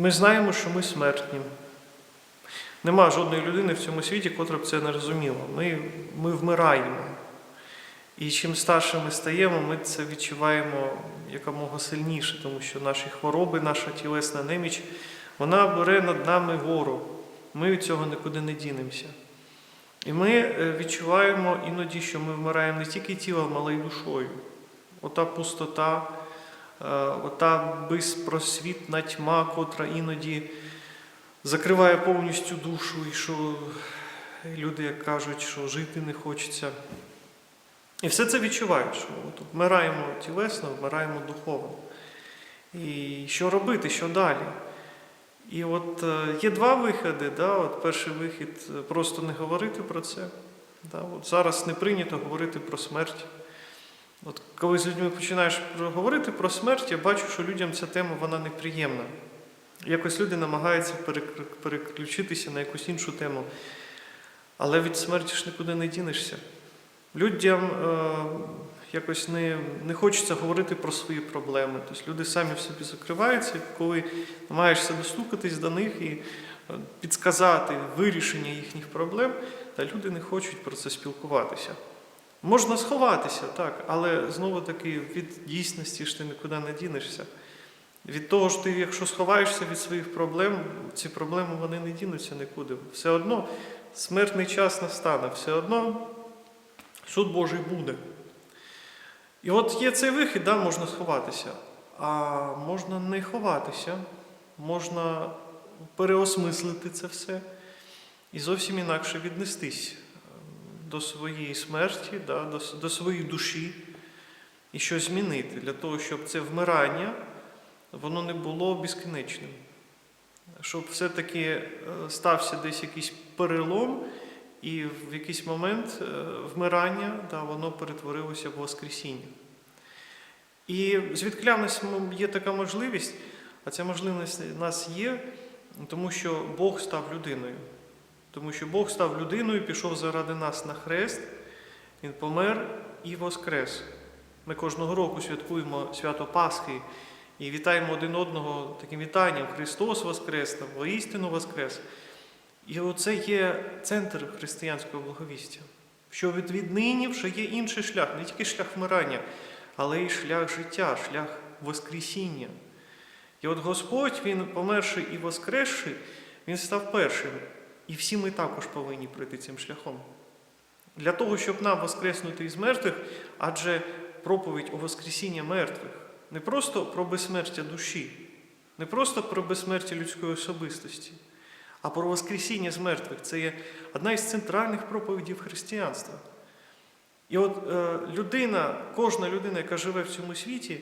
Ми знаємо, що ми смертні. Нема жодної людини в цьому світі, котра б це не розуміла. Ми, ми вмираємо. І чим старше ми стаємо, ми це відчуваємо якомога сильніше, тому що наші хвороби, наша тілесна неміч, вона бере над нами гору. Ми від цього нікуди не дінемося. І ми е, відчуваємо іноді, що ми вмираємо не тільки тілом, але й душою. Ота пустота, ота безпросвітна тьма, котра іноді закриває повністю душу, і що люди як кажуть, що жити не хочеться. І все це відчуваєш, от вмираємо тілесно, вмираємо духовно. І що робити, що далі? І от е, є два виходи. Да? От перший вихід е, просто не говорити про це. Да? От зараз не прийнято говорити про смерть. От коли з людьми починаєш говорити про смерть, я бачу, що людям ця тема вона неприємна. Якось люди намагаються переключитися на якусь іншу тему. Але від смерті ж нікуди не дінешся. Людям е, якось не, не хочеться говорити про свої проблеми. Тобто люди самі в собі закриваються, і коли намагаєшся достукатись до них і е, підсказати вирішення їхніх проблем, та люди не хочуть про це спілкуватися. Можна сховатися, так, але знову таки від дійсності ж ти нікуди не дінешся. Від того ж ти, якщо сховаєшся від своїх проблем, ці проблеми вони не дінуться нікуди. Все одно смертний час настане, все одно суд Божий буде. І от є цей вихід, да, можна сховатися, а можна не ховатися, можна переосмислити це все і зовсім інакше віднестись до своєї смерті, да, до, до своєї душі і щось змінити для того, щоб це вмирання воно не було безкінечним. Щоб все-таки е, стався десь якийсь перелом, і в якийсь момент е, вмирання да, воно перетворилося в Воскресіння. І звідкля нас є така можливість, а ця можливість в нас є, тому що Бог став людиною. Тому що Бог став людиною, пішов заради нас на хрест, Він помер і воскрес. Ми кожного року святкуємо свято Пасхи і вітаємо один одного таким вітанням Христос Воскрес, там, воістину Воскрес. І оце є центр християнського благовістя. Що від віднині вже є інший шлях, не тільки шлях вмирання, але й шлях життя, шлях Воскресіння. І от Господь, Він, померши і воскресши, Він став першим. І всі ми також повинні пройти цим шляхом. Для того, щоб нам воскреснути із мертвих, адже проповідь у Воскресіння мертвих не просто про безсмертя душі, не просто про безсмертя людської особистості, а про Воскресіння з мертвих. Це є одна із центральних проповідей християнства. І от е, людина, кожна людина, яка живе в цьому світі,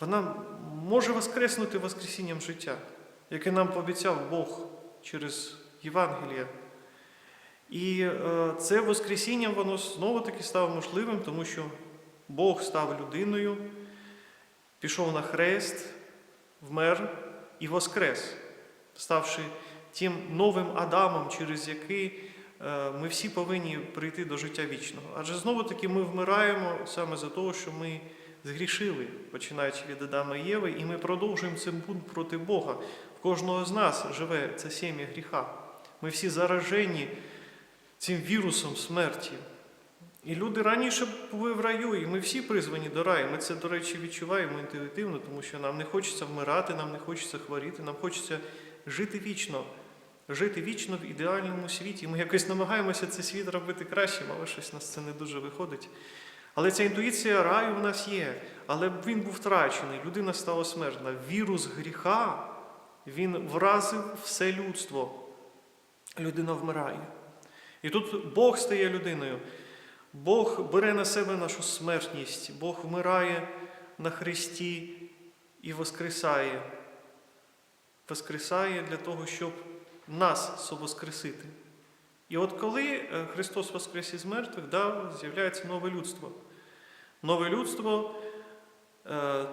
вона може воскреснути Воскресінням життя, яке нам пообіцяв Бог через Євангелія. І е, це Воскресіння, воно знову таки стало можливим, тому що Бог став людиною, пішов на хрест, вмер і воскрес, ставши тим новим Адамом, через який е, ми всі повинні прийти до життя вічного. Адже знову таки ми вмираємо саме за того, що ми згрішили, починаючи від Адама і Єви, і ми продовжуємо цим бунт проти Бога. В кожного з нас живе це сім'я гріха. Ми всі заражені цим вірусом смерті. І люди раніше були в раю, і ми всі призвані до раю. Ми це, до речі, відчуваємо інтуїтивно, тому що нам не хочеться вмирати, нам не хочеться хворіти, нам хочеться жити вічно, жити вічно в ідеальному світі. Ми якось намагаємося цей світ робити кращим, але щось у нас це не дуже виходить. Але ця інтуїція раю в нас є. Але він був втрачений, людина стала смертна. Вірус гріха він вразив все людство. Людина вмирає. І тут Бог стає людиною. Бог бере на себе нашу смертність, Бог вмирає на Христі і воскресає. Воскресає для того, щоб нас совоскресити. І от коли е, Христос воскрес із мертвих, да, з'являється нове людство. Нове людство, е,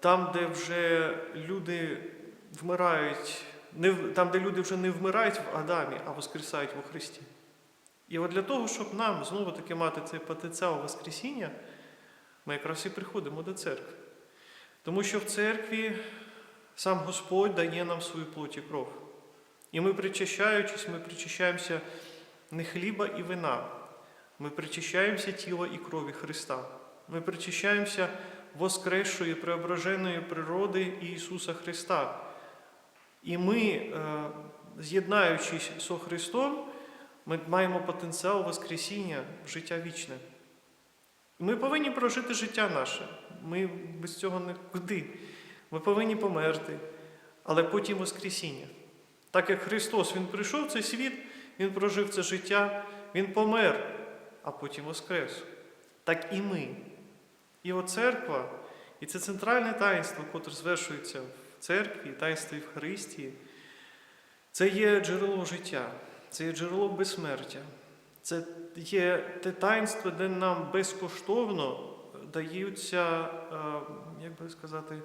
там, де вже люди вмирають, не, там, де люди вже не вмирають в Адамі, а воскресають во Христі. І от для того, щоб нам знову таки мати цей потенціал Воскресіння, ми якраз і приходимо до церкви. Тому що в церкві Сам Господь дає нам свою плоть і кров. І ми, причащаючись, ми причащаємося не хліба і вина, ми причащаємося тіла і крові Христа. Ми причащаємося воскресшої, преображеної природи Ісуса Христа. І ми, е, з'єднаючись з Христом, ми маємо потенціал Воскресіння в життя вічне. Ми повинні прожити життя наше. Ми без цього нікуди. Ми повинні померти, але потім Воскресіння. Так як Христос Він прийшов в цей світ, Він прожив це життя, Він помер, а потім воскрес. Так і ми. І от церква, і це центральне таїнство, котре звершується в церкві, таїнство Євхаристії, це є джерело життя, це є джерело безсмертя. Це є те таїнство, де нам безкоштовно даються, е, як би сказати,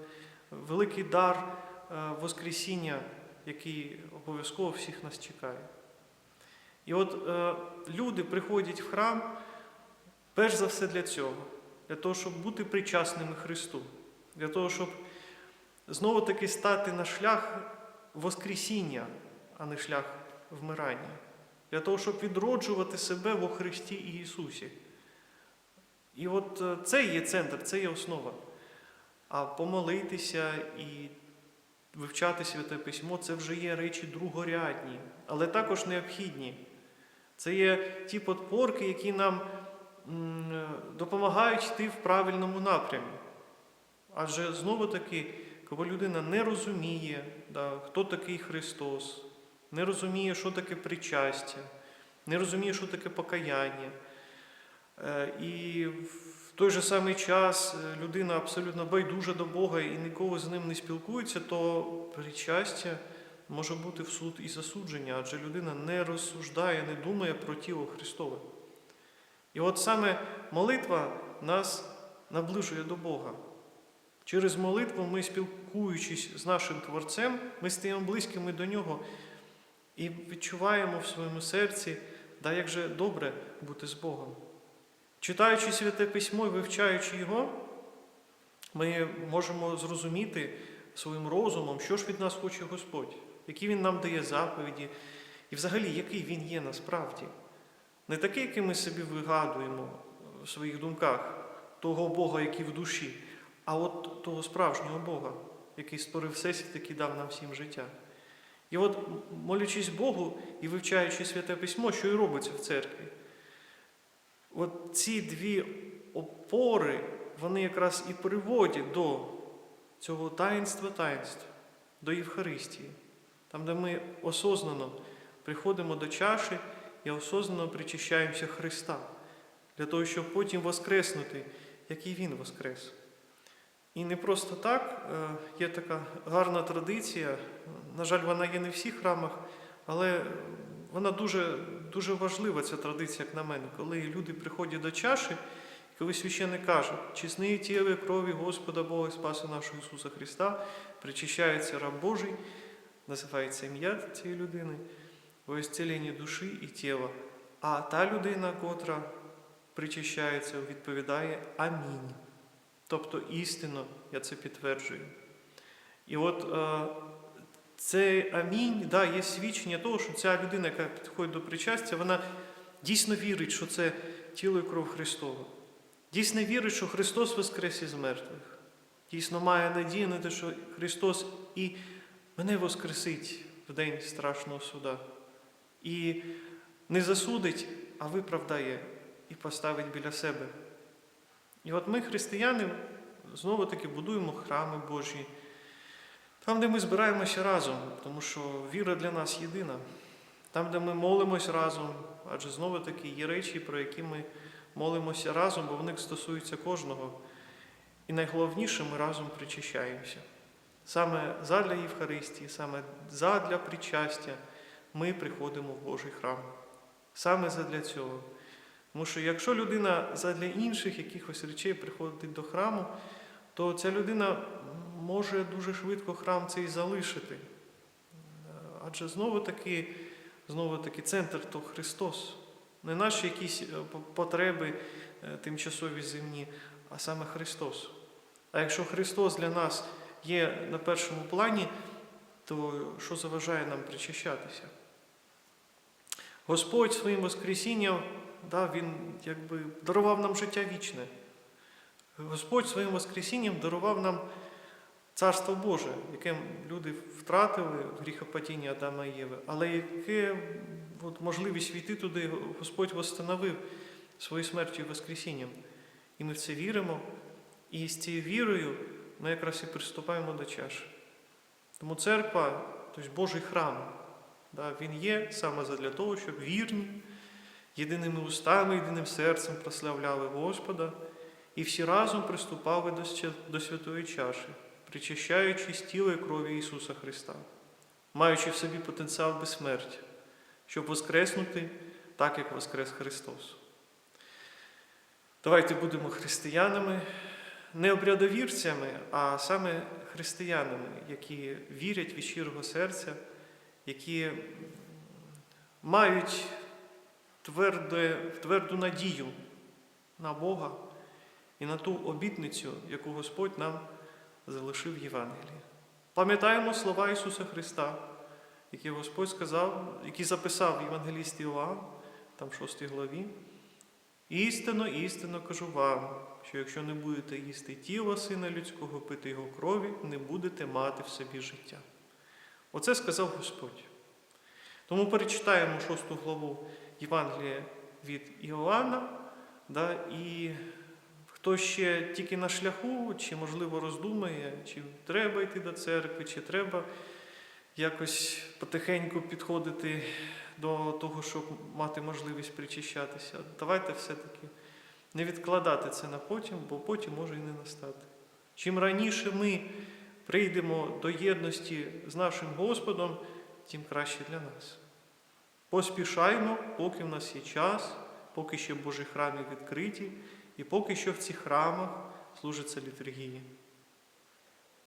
великий дар е, Воскресіння, який обов'язково всіх нас чекає. І от е, люди приходять в храм перш за все для цього, для того, щоб бути причасними Христу, для того, щоб знову таки стати на шлях Воскресіння, а не шлях вмирання, для того, щоб відроджувати себе во Христі і Ісусі. І от е, це є центр, це є основа. А помолитися і вивчати святе письмо це вже є речі другорядні, але також необхідні. Це є ті подпорки, які нам е, допомагають йти в правильному напрямі. Адже знову таки, коли людина не розуміє, да, хто такий Христос, не розуміє, що таке причастя, не розуміє, що таке покаяння. Е, І в той же самий час е, людина абсолютно байдужа до Бога і ніколи з ним не спілкується, то причастя може бути в суд і засудження, адже людина не розсуждає, не думає про тіло Христове. І от саме молитва нас наближує до Бога. Через молитву ми, спілкуючись з нашим Творцем, ми стаємо близькими до Нього і відчуваємо в своєму серці, да як же добре бути з Богом. Читаючи святе письмо і вивчаючи його, ми можемо зрозуміти своїм розумом, що ж від нас хоче Господь, які Він нам дає заповіді, і взагалі, який Він є насправді. Не такий, який ми собі вигадуємо в своїх думках, того Бога, який в душі, а от того справжнього Бога, який створив всесвіт, який дав нам всім життя. І от, молячись Богу і вивчаючи святе письмо, що і робиться в церкві. От ці дві опори, вони якраз і приводять до цього таїнства таїнств, до Євхаристії, там, де ми осознано приходимо до чаші і осознано причащаємося Христа, для того, щоб потім воскреснути, як і Він воскрес. І не просто так, е, є така гарна традиція, на жаль, вона є не в всіх храмах, але вона дуже, дуже важлива, ця традиція, як на мене, коли люди приходять до чаші, коли священник каже, чесні тіли крові Господа Бога і Спаса нашого Ісуса Христа, причащається раб Божий, називається ім'я цієї людини, во душі і тіла. А та людина, котра причащається, відповідає Амінь. Тобто істинно я це підтверджую. І от е, цей амінь да, є свідчення того, що ця людина, яка підходить до причастя, вона дійсно вірить, що це тіло і кров Христова. Дійсно вірить, що Христос воскрес із мертвих. Дійсно має надію на те, що Христос і мене воскресить в день страшного суда. І не засудить, а виправдає і поставить біля себе. І от ми, християни, знову таки будуємо храми Божі, там, де ми збираємося разом, тому що віра для нас єдина. Там, де ми молимось разом, адже знову таки є речі, про які ми молимося разом, бо вони стосуються кожного. І найголовніше, ми разом причащаємося. Саме задля Євхаристії, саме задля причастя ми приходимо в Божий храм. Саме задля цього. Тому що якщо людина задля інших якихось речей приходить до храму, то ця людина може дуже швидко храм цей залишити. Адже знову таки, знову таки центр то Христос. Не наші якісь потреби тимчасові земні, а саме Христос. А якщо Христос для нас є на першому плані, то що заважає нам причащатися? Господь своїм Воскресінням да, Він якби дарував нам життя вічне. Господь своїм Воскресінням дарував нам Царство Боже, яке люди втратили в гріхопадінні Адама і Єви, але яке от, можливість війти туди Господь восстановив своєю смертю і Воскресінням. І ми в це віримо, і з цією вірою ми якраз і приступаємо до чаші. Тому церква, тобто Божий храм, да, він є саме задля того, щоб вірні, єдиними устами, єдиним серцем прославляли Господа і всі разом приступали до, святої чаші, причащаючись тіла і крові Ісуса Христа, маючи в собі потенціал безсмертя, щоб воскреснути так, як воскрес Христос. Давайте будемо християнами, не обрядовірцями, а саме християнами, які вірять від щирого серця, які мають тверде, тверду надію на Бога і на ту обітницю, яку Господь нам залишив в Євангелії. Пам'ятаємо слова Ісуса Христа, які Господь сказав, які записав Євангеліст Іоанн, там в 6 главі. Істинно, істинно кажу вам, що якщо не будете їсти тіла Сина Людського, пити його крові, не будете мати в собі життя. Оце сказав Господь. Тому перечитаємо шосту главу Євангелія від Іоанна, да, і хто ще тільки на шляху, чи, можливо, роздумає, чи треба йти до церкви, чи треба якось потихеньку підходити до того, щоб мати можливість причащатися. Давайте все-таки не відкладати це на потім, бо потім може і не настати. Чим раніше ми прийдемо до єдності з нашим Господом, тим краще для нас. Поспішаймо, поки в нас є час, поки ще Божі храми відкриті, і поки що в цих храмах служиться літургії.